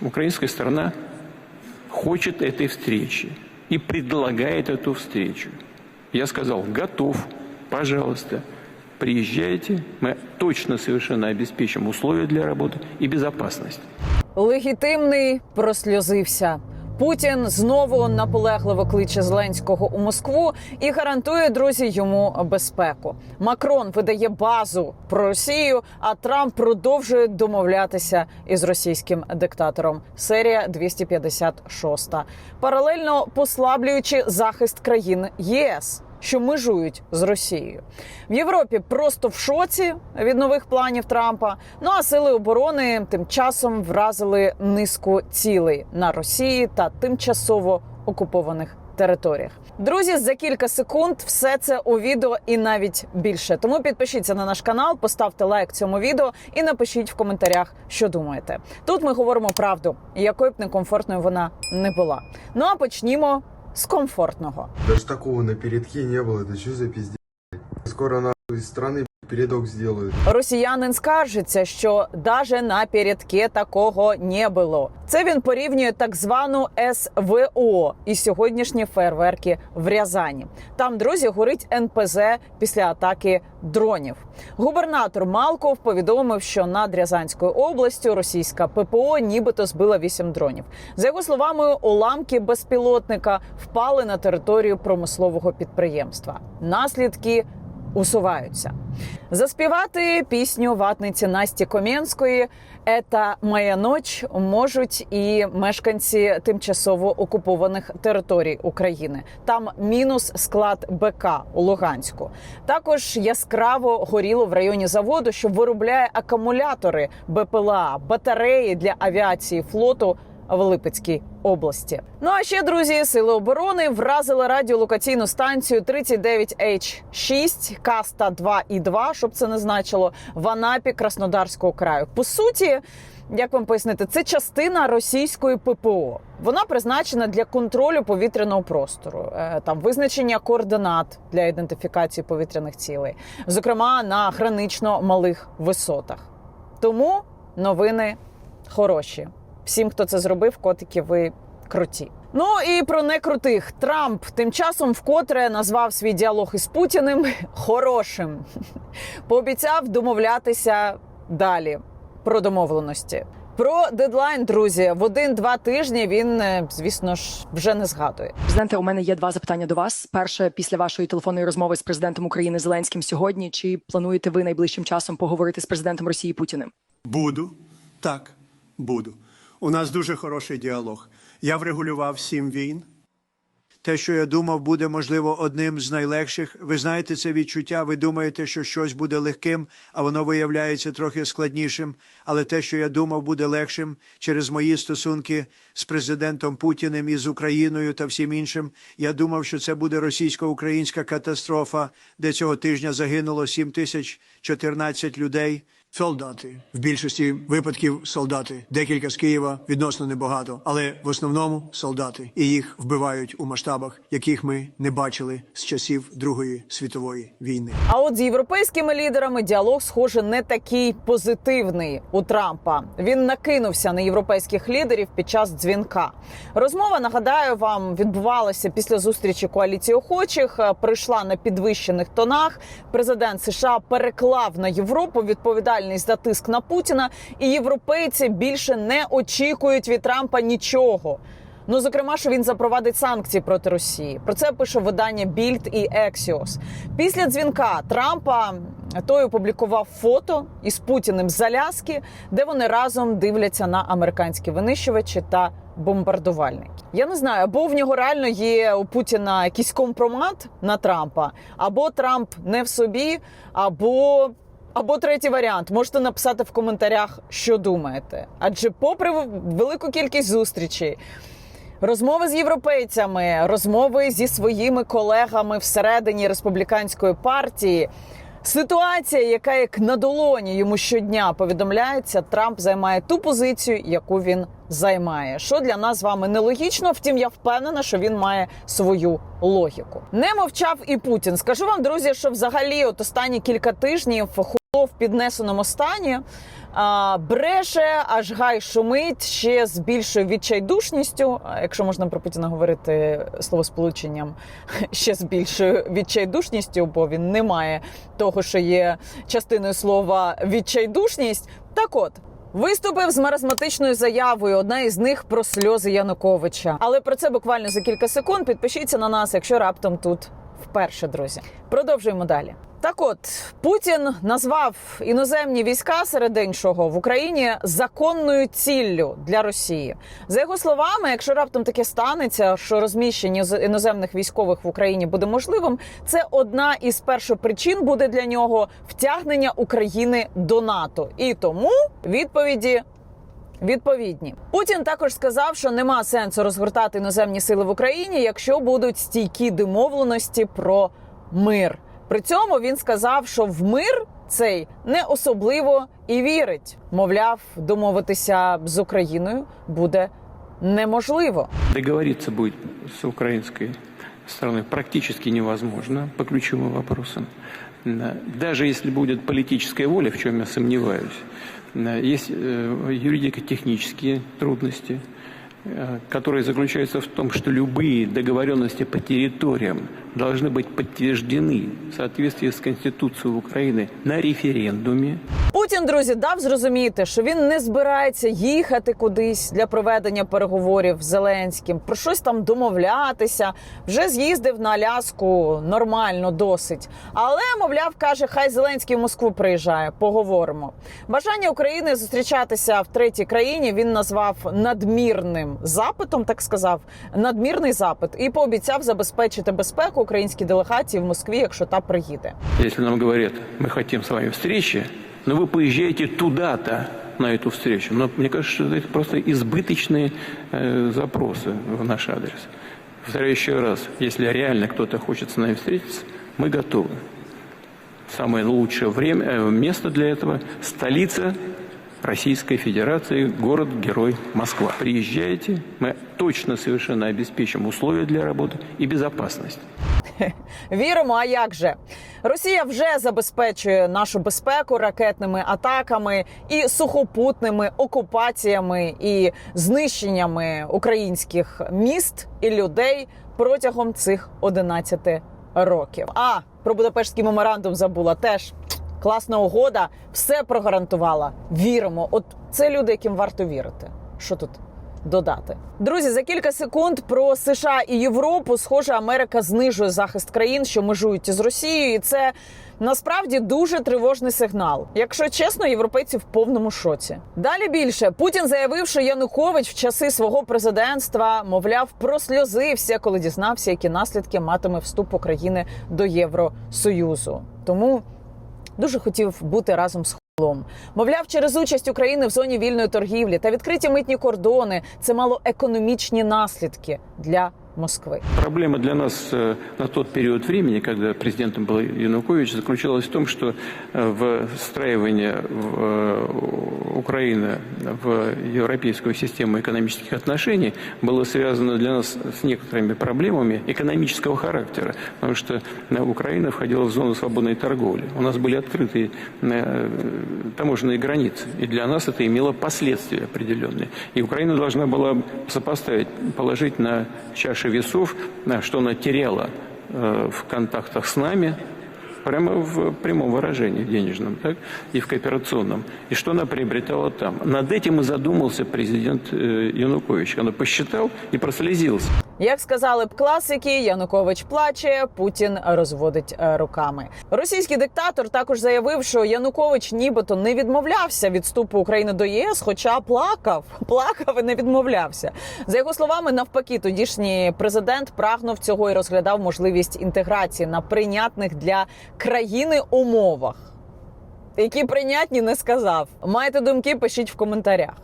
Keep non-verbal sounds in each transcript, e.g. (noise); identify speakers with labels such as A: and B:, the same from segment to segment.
A: украинская сторона хочет этой встречи и предлагает эту встречу. Я сказал, готов, пожалуйста, приезжайте, мы точно совершенно обеспечим условия для работы и безопасность.
B: Легітимний просльозився. Путін знову наполегливо кличе Зеленського у Москву і гарантує друзі йому безпеку. Макрон видає базу про Росію, а Трамп продовжує домовлятися із російським диктатором. Серія 256. Паралельно послаблюючи захист країн ЄС що межують з Росією в Європі. Просто в шоці від нових планів Трампа. Ну а сили оборони тим часом вразили низку цілей на Росії та тимчасово окупованих територіях. Друзі, за кілька секунд все це у відео і навіть більше. Тому підпишіться на наш канал, поставте лайк цьому відео і напишіть в коментарях, що думаєте. Тут ми говоримо правду, якою б некомфортною вона не була. Ну а почнімо з комфортного.
C: Даже такого на передке не было. Это что за пиздец? Скоро нахуй страны блядь, передок сделают.
B: Росіянин скаржиться, що даже на передке такого не було. Це він порівнює так звану СВО і сьогоднішні фейерверки в Рязані. Там друзі горить НПЗ після атаки дронів. Губернатор Малков повідомив, що над Рязанською областю російська ППО нібито збила вісім дронів. За його словами, уламки безпілотника впали на територію промислового підприємства. Наслідки усуваються. Заспівати пісню ватниці Насті Комєнської «Ета моя ноч можуть і мешканці тимчасово окупованих територій України. Там мінус склад БК у Луганську. Також яскраво горіло в районі заводу, що виробляє акумулятори БПЛА, батареї для авіації флоту в Липецькій області. Ну а ще друзі, сили оборони вразили радіолокаційну станцію 39H6 Каста 2 і 2, щоб це не значило в Анапі Краснодарського краю. По суті. Як вам пояснити, це частина російської ППО. Вона призначена для контролю повітряного простору, е, там визначення координат для ідентифікації повітряних цілей, зокрема на гранично малих висотах. Тому новини хороші. Всім, хто це зробив, котики, ви круті. Ну і про некрутих Трамп тим часом вкотре назвав свій діалог із Путіним (laughs) хорошим. Пообіцяв домовлятися далі про домовленості. Про дедлайн, друзі, в один-два тижні він, е, звісно ж, вже не згадує.
D: Президенте, у мене є два запитання до вас. Перше, після вашої телефонної розмови з президентом України Зеленським сьогодні. Чи плануєте ви найближчим часом поговорити з президентом Росії Путіним?
E: Буду. Так, буду. У нас дуже хороший діалог. Я врегулював сім війн. Те, що я думав, буде можливо одним з найлегших. Ви знаєте це відчуття. Ви думаєте, що щось буде легким, а воно виявляється трохи складнішим. Але те, що я думав, буде легшим через мої стосунки з президентом Путіним і з Україною та всім іншим. Я думав, що це буде російсько-українська катастрофа, де цього тижня загинуло 7 тисяч 14 людей. Солдати в більшості випадків солдати, декілька з Києва відносно небагато, але в основному солдати, і їх вбивають у масштабах, яких ми не бачили з часів Другої світової війни.
B: А от з європейськими лідерами діалог, схоже, не такий позитивний у Трампа. Він накинувся на європейських лідерів під час дзвінка. Розмова нагадаю вам відбувалася після зустрічі коаліції охочих. Прийшла на підвищених тонах. Президент США переклав на Європу відповідальність за тиск на Путіна, і європейці більше не очікують від Трампа нічого. Ну, зокрема, що він запровадить санкції проти Росії. Про це пише видання Більд і Ексіос. Після дзвінка Трампа той опублікував фото із Путіним з Аляски, де вони разом дивляться на американські винищувачі та бомбардувальники. Я не знаю, або в нього реально є у Путіна якийсь компромат на Трампа, або Трамп не в собі, або. Або третій варіант можете написати в коментарях, що думаєте. Адже, попри велику кількість зустрічей, Розмови з європейцями, розмови зі своїми колегами всередині республіканської партії. Ситуація, яка як на долоні йому щодня повідомляється, Трамп займає ту позицію, яку він займає. Що для нас з вами нелогічно, втім, я впевнена, що він має свою логіку. Не мовчав і Путін. Скажу вам, друзі, що взагалі, от останні кілька тижнів в піднесеному стані. А, бреше, аж гай шумить ще з більшою відчайдушністю. Якщо можна про Путіна говорити словосполученням (laughs) ще з більшою відчайдушністю, бо він не має того, що є частиною слова відчайдушність. Так от. Виступив з маразматичною заявою. Одна із них про сльози Януковича. Але про це буквально за кілька секунд. Підпишіться на нас, якщо раптом тут вперше, друзі. Продовжуємо далі. Так от Путін назвав іноземні війська серед іншого в Україні законною ціллю для Росії. За його словами, якщо раптом таке станеться, що розміщення з- іноземних військових в Україні буде можливим, це одна із першопричин буде для нього втягнення України до НАТО. І тому відповіді Відповідні Путін також сказав, що нема сенсу розгортати іноземні сили в Україні, якщо будуть стійкі домовленості про мир. При цьому він сказав, що в мир цей не особливо і вірить. Мовляв, домовитися з Україною буде неможливо.
A: Договориться будет с украинской стороной практически невозможно по ключевым вопросам. Да. Даже если будет политическая воля, в чем я сомневаюсь, есть э, юридико-технические трудности, э, которые заключаются в том, что любые договоренности по территориям должны быть подтверждены в соответствии с Конституцией Украины на референдуме.
B: Путін, друзі, дав зрозуміти, що він не збирається їхати кудись для проведення переговорів з Зеленським, про щось там домовлятися. Вже з'їздив на Аляску нормально, досить. Але, мовляв, каже, хай Зеленський в Москву приїжджає. Поговоримо. Бажання України зустрічатися в третій країні він назвав надмірним запитом, так сказав, надмірний запит, і пообіцяв забезпечити безпеку українській делегації в Москві, якщо та приїде.
A: Если нам говорят, мы хотим с вами встречи, но вы поезжаете туда-то на эту встречу. Но мне кажется, что это просто избыточные э, запросы в наш адрес. Повторяю еще раз, если реально кто-то хочет с нами встретиться, мы готовы. Самое лучшее время, э, место для этого – столица Российской Федерации, город-герой Москва. Приезжайте, мы точно совершенно обеспечим условия для работы и безопасность. (laughs)
B: Віримо, а як же? Росія вже забезпечує нашу безпеку ракетними атаками і сухопутними окупаціями і знищеннями українських міст і людей протягом цих 11 років. А про Будапештський меморандум забула теж. Класна угода, все прогарантувала. Віримо. От це люди, яким варто вірити. Що тут додати? Друзі, за кілька секунд про США і Європу. Схоже, Америка знижує захист країн, що межують із Росією, і це насправді дуже тривожний сигнал. Якщо чесно, європейці в повному шоці. Далі більше Путін заявив, що Янукович в часи свого президентства, мовляв, просльозився, коли дізнався, які наслідки матиме вступ України до Євросоюзу. Тому дуже хотів бути разом з Хлом. Мовляв, через участь України в зоні вільної торгівлі та відкриті митні кордони це мало економічні наслідки для Москви.
A: Проблема для нас э, на тот период времени, когда президентом был Янукович, заключалась в том, что э, в, э, Украины в европейскую систему экономических отношений было связано для нас с некоторыми проблемами экономического характера, потому что Украина входила в зону свободной торговли. У нас были открыты э, таможенные границы, и для нас это имело последствия определенные. И Украина должна была сопоставить, положить на чаши весов, э, что она теряла э, в контактах с нами, прямо в прямом выражении в денежном, так, и в кооперационном, и что она приобретала там. Над этим и задумался президент э, Янукович. Он посчитал и прослезился.
B: Як сказали б класики, Янукович плаче, Путін розводить е, руками. Російський диктатор також заявив, що Янукович нібито не відмовлявся від вступу України до ЄС, хоча плакав, (laughs) плакав і не відмовлявся. За його словами, навпаки, тодішній президент прагнув цього і розглядав можливість інтеграції на прийнятних для країни умовах. Які прийнятні не сказав. Маєте думки? Пишіть в коментарях.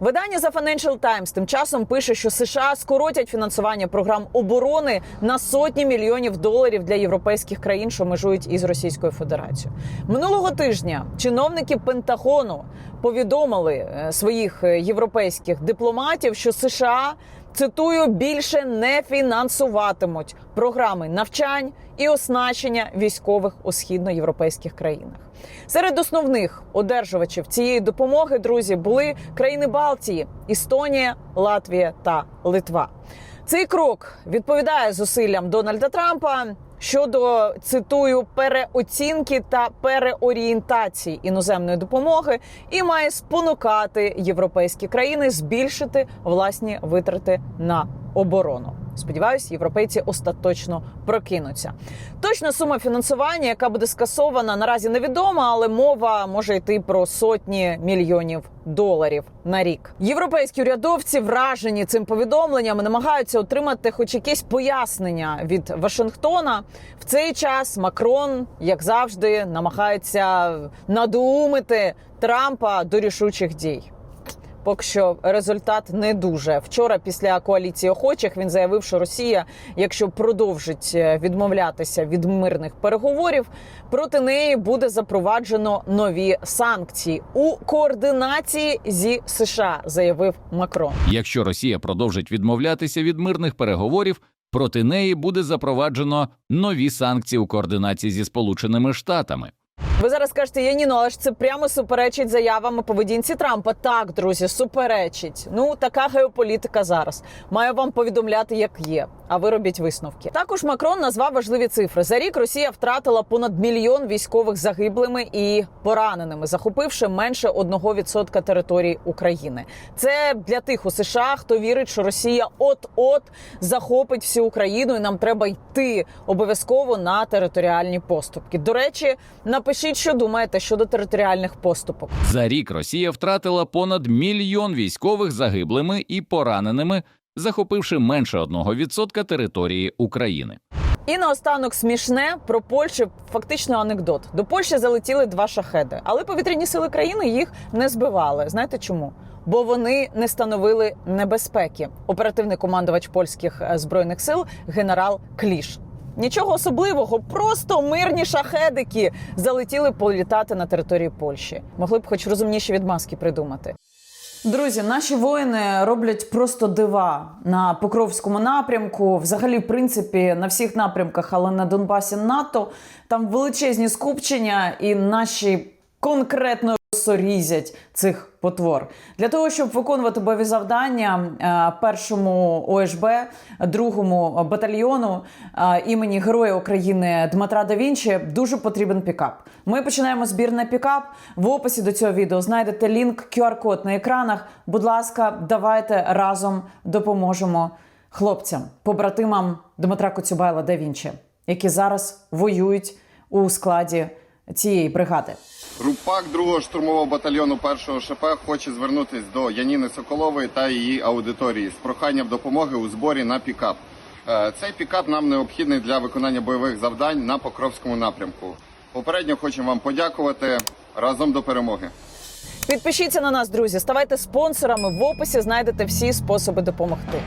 B: Видання The Financial Times тим часом пише, що США скоротять фінансування програм оборони на сотні мільйонів доларів для європейських країн, що межують із Російською Федерацією. Минулого тижня чиновники Пентагону повідомили е, своїх е, європейських дипломатів, що США цитую більше не фінансуватимуть програми навчань і оснащення військових у східноєвропейських країнах. Серед основних одержувачів цієї допомоги, друзі, були країни Балтії, Естонія, Латвія та Литва. Цей крок відповідає зусиллям Дональда Трампа щодо цитую переоцінки та переорієнтації іноземної допомоги і має спонукати європейські країни збільшити власні витрати на оборону. Сподіваюсь, європейці остаточно прокинуться. Точна сума фінансування, яка буде скасована, наразі невідома, але мова може йти про сотні мільйонів доларів на рік. Європейські урядовці вражені цим повідомленням намагаються отримати хоч якесь пояснення від Вашингтона. В цей час Макрон, як завжди, намагається надумити Трампа до рішучих дій. Поки що результат не дуже. Вчора, після коаліції охочих, він заявив, що Росія, якщо продовжить е, відмовлятися від мирних переговорів, проти неї буде запроваджено нові санкції у координації зі США, заявив Макрон.
F: Якщо Росія продовжить відмовлятися від мирних переговорів, проти неї буде запроваджено нові санкції у координації зі Сполученими Штатами.
B: Ви зараз кажете, Яніно, але ж це прямо суперечить заявам поведінці Трампа. Так, друзі, суперечить. Ну така геополітика зараз. Маю вам повідомляти, як є. А ви робіть висновки. Також Макрон назвав важливі цифри. За рік Росія втратила понад мільйон військових загиблими і пораненими, захопивши менше 1% території України. Це для тих у США, хто вірить, що Росія от-от захопить всю Україну, і нам треба йти обов'язково на територіальні поступки. До речі, напишіть, що думаєте щодо територіальних поступок.
F: За рік Росія втратила понад мільйон військових загиблими і пораненими, захопивши менше 1% території України.
B: І наостанок смішне про Польщу фактично анекдот. До Польщі залетіли два шахеди, але повітряні сили країни їх не збивали. Знаєте чому? Бо вони не становили небезпеки. Оперативний командувач польських е, збройних сил генерал Кліш. Нічого особливого, просто мирні шахедики залетіли політати на території Польщі. Могли б хоч розумніші відмазки придумати. Друзі, наші воїни роблять просто дива на Покровському напрямку. Взагалі, в принципі, на всіх напрямках, але на Донбасі НАТО там величезні скупчення, і наші конкретно сорізять цих потвор для того, щоб виконувати бойові завдання е, першому ОСБ, другому батальйону е, імені Героя України Дмитра Да Вінчі дуже потрібен пікап. Ми починаємо збір на пікап. В описі до цього відео знайдете лінк, QR-код на екранах. Будь ласка, давайте разом допоможемо хлопцям, побратимам Дмитра Коцюбайла Да Вінчі, які зараз воюють у складі цієї бригади.
G: Рупак 2-го штурмового батальйону 1-го ШП хоче звернутися до Яніни Соколової та її аудиторії з проханням допомоги у зборі на пікап. Е, Цей пікап нам необхідний для виконання бойових завдань на Покровському напрямку. Попередньо хочемо вам подякувати разом до перемоги.
B: Підпишіться на нас, друзі, ставайте спонсорами. В описі знайдете всі способи допомогти.